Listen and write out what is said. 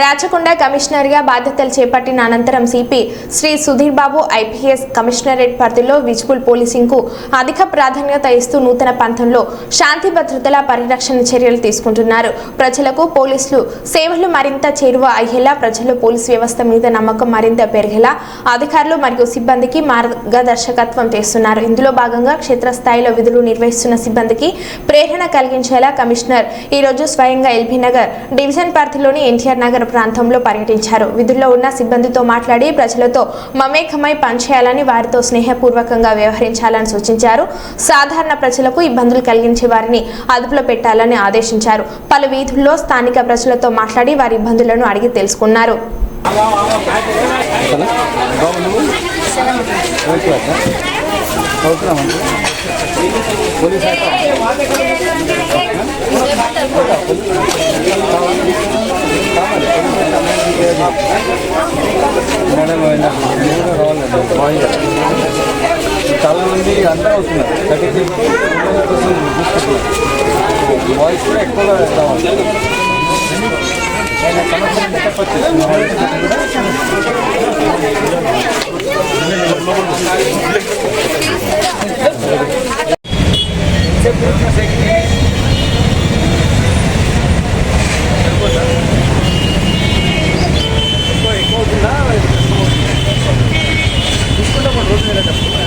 రాచకొండ కమిషనర్గా బాధ్యతలు చేపట్టిన అనంతరం CP Shri Sudhir Babu IPS commissionerate పరిధిలో విజిబుల్ పోలీసింగ్కు అధిక ప్రాధాన్యత ఇస్తూ నూతన పంథంలో శాంతి భద్రతల పరిరక్షణ చర్యలు తీసుకుంటున్నారు. ప్రజలకు పోలీసులు సేవలు మరింత చేరువ అయ్యేలా ప్రజలు పోలీస్ వ్యవస్థ మీద నమ్మకం మరింత పెరిగేలా అధికారులు మరియు సిబ్బందికి మార్గదర్శకత్వం చేస్తున్నారు ఇందులో భాగంగా క్షేత్రస్థాయిలో విధులు నిర్వహిస్తున్న సిబ్బందికి ప్రేరణ కలిగించేలా కమిషనర్ ఈ రోజు స్వయంగా ఎల్బీ నగర్ డివిజన్ పరిధిలోని ఎన్టీఆర్ నగర్ ప్రాంతంలో పర్యటించారు. విధుల్లో ఉన్న సిబ్బందితో మాట్లాడి ప్రజలతో మమేకమై పనిచేయాలని వారితో స్నేహపూర్వకంగా వ్యవహరించాలని సూచించారు. సాధారణ ప్రజలకు ఇబ్బందులు కలిగించే వారిని అదుపులో పెట్టాలని ఆదేశించారు. పలు వీధుల్లో స్థానిక ప్రజలతో మాట్లాడి వారి ఇబ్బందులను అడిగి తెలుసుకున్నారు. చాలా మంది అంతా వస్తున్నారు థర్టీ త్రీ పర్సెంట్ చూసుకుంటున్నారు వాయిస్ కూడా ఎక్కువగా వెళ్తా ఉంటారు కనెక్షన్ చెప్పచ్చు Gracias.